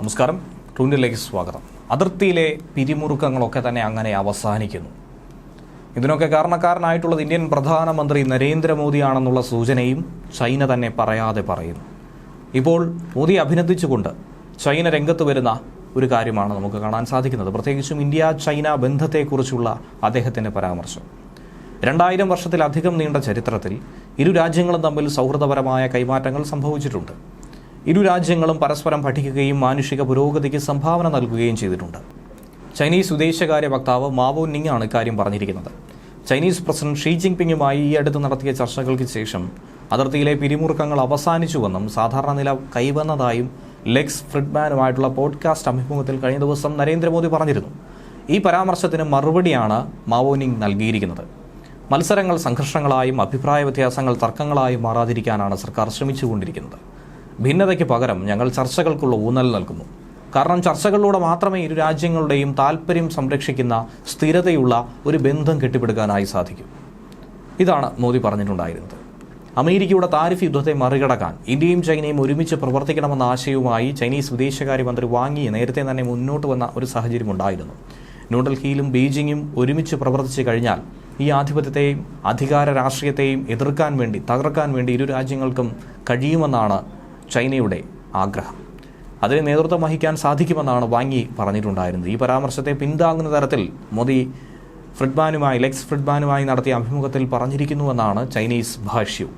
നമസ്കാരം. ട്രൂനിലേക്ക് സ്വാഗതം. അതിർത്തിയിലെ പിരിമുറുക്കങ്ങളൊക്കെ തന്നെ അങ്ങനെ അവസാനിക്കുന്നു. ഇതിനൊക്കെ കാരണക്കാരനായിട്ടുള്ളത് ഇന്ത്യൻ പ്രധാനമന്ത്രി നരേന്ദ്രമോദിയാണെന്നുള്ള സൂചനയും ചൈന തന്നെ പറയാതെ പറയുന്നു. ഇപ്പോൾ മോദി അഭിനന്ദിച്ചുകൊണ്ട് ചൈന രംഗത്ത് വരുന്ന ഒരു കാര്യമാണ് നമുക്ക് കാണാൻ സാധിക്കുന്നത്. പ്രത്യേകിച്ചും ഇന്ത്യ ചൈന ബന്ധത്തെക്കുറിച്ചുള്ള അദ്ദേഹത്തിന്റെ പരാമർശം. രണ്ടായിരം വർഷത്തിലധികം നീണ്ട ചരിത്രത്തിൽ ഇരു രാജ്യങ്ങളും തമ്മിൽ സൗഹൃദപരമായ കൈമാറ്റങ്ങൾ സംഭവിച്ചിട്ടുണ്ട്. ഇരു രാജ്യങ്ങളും പരസ്പരം പഠിക്കുകയും മാനുഷിക പുരോഗതിക്ക് സംഭാവന നൽകുകയും ചെയ്തിട്ടുണ്ട്. ചൈനീസ് വിദേശകാര്യ വക്താവ് മാവോ നിങ് ആണ് ഇക്കാര്യം പറഞ്ഞിരിക്കുന്നത്. ചൈനീസ് പ്രസിഡന്റ് ഷീ ജിൻപിങ്ങുമായി ഈ അടുത്ത് നടത്തിയ ചർച്ചകൾക്ക് ശേഷം അതിർത്തിയിലെ പിരിമുറുക്കങ്ങൾ അവസാനിച്ചുവെന്നും സാധാരണ നില കൈവന്നതായും ലെക്സ് ഫ്രിഡ്മാനുമായിട്ടുള്ള പോഡ്കാസ്റ്റ് അഭിമുഖത്തിൽ കഴിഞ്ഞ ദിവസം നരേന്ദ്രമോദി പറഞ്ഞിരുന്നു. ഈ പരാമർശത്തിന് മറുപടിയാണ് മാവോ നിങ് നൽകിയിരിക്കുന്നത്. മത്സരങ്ങൾ സംഘർഷങ്ങളായും അഭിപ്രായ വ്യത്യാസങ്ങൾ തർക്കങ്ങളായും മാറാതിരിക്കാനാണ് സർക്കാർ ശ്രമിച്ചുകൊണ്ടിരിക്കുന്നത്. ഭിന്നതയ്ക്ക് പകരം ഞങ്ങൾ ചർച്ചകൾക്കുള്ള ഊന്നൽ നൽകുന്നു. കാരണം ചർച്ചകളിലൂടെ മാത്രമേ ഇരു രാജ്യങ്ങളുടെയും താല്പര്യം സംരക്ഷിക്കുന്ന സ്ഥിരതയുള്ള ഒരു ബന്ധം കെട്ടിപ്പടുക്കാനായി സാധിക്കൂ. ഇതാണ് മോദി പറഞ്ഞിട്ടുണ്ടായിരുന്നത്. അമേരിക്കയുടെ താരിഫ് യുദ്ധത്തെ മറികടക്കാൻ ഇന്ത്യയും ചൈനയും ഒരുമിച്ച് പ്രവർത്തിക്കണമെന്ന ആശയവുമായി ചൈനീസ് വിദേശകാര്യമന്ത്രി വാങ്ങി നേരത്തെ തന്നെ മുന്നോട്ട് വന്ന ഒരു സാഹചര്യം ഉണ്ടായിരുന്നു. ന്യൂഡൽഹിയിലും ബീജിംഗും ഒരുമിച്ച് പ്രവർത്തിച്ചു കഴിഞ്ഞാൽ ഈ ആധിപത്യത്തെയും അധികാര രാഷ്ട്രീയത്തെയും എതിർക്കാൻ വേണ്ടി തകർക്കാൻ വേണ്ടി ഇരു രാജ്യങ്ങൾക്കും കഴിയുമെന്നാണ് ചൈനയുടെ ആഗ്രഹം. അതിന് നേതൃത്വം വഹിക്കാൻ സാധിക്കുമെന്നാണ് വാങ്ങി പറഞ്ഞിട്ടുണ്ടായിരുന്നത്. ഈ പരാമർശത്തെ പിന്താങ്ങുന്ന തരത്തിൽ മോദി ഫ്രിഡ്മാനുമായി ലെക്സ് ഫ്രിഡ്മാനുമായി നടത്തിയ അഭിമുഖത്തിൽ പറഞ്ഞിരിക്കുന്നുവെന്നാണ് ചൈനീസ് ഭാഷ്യവും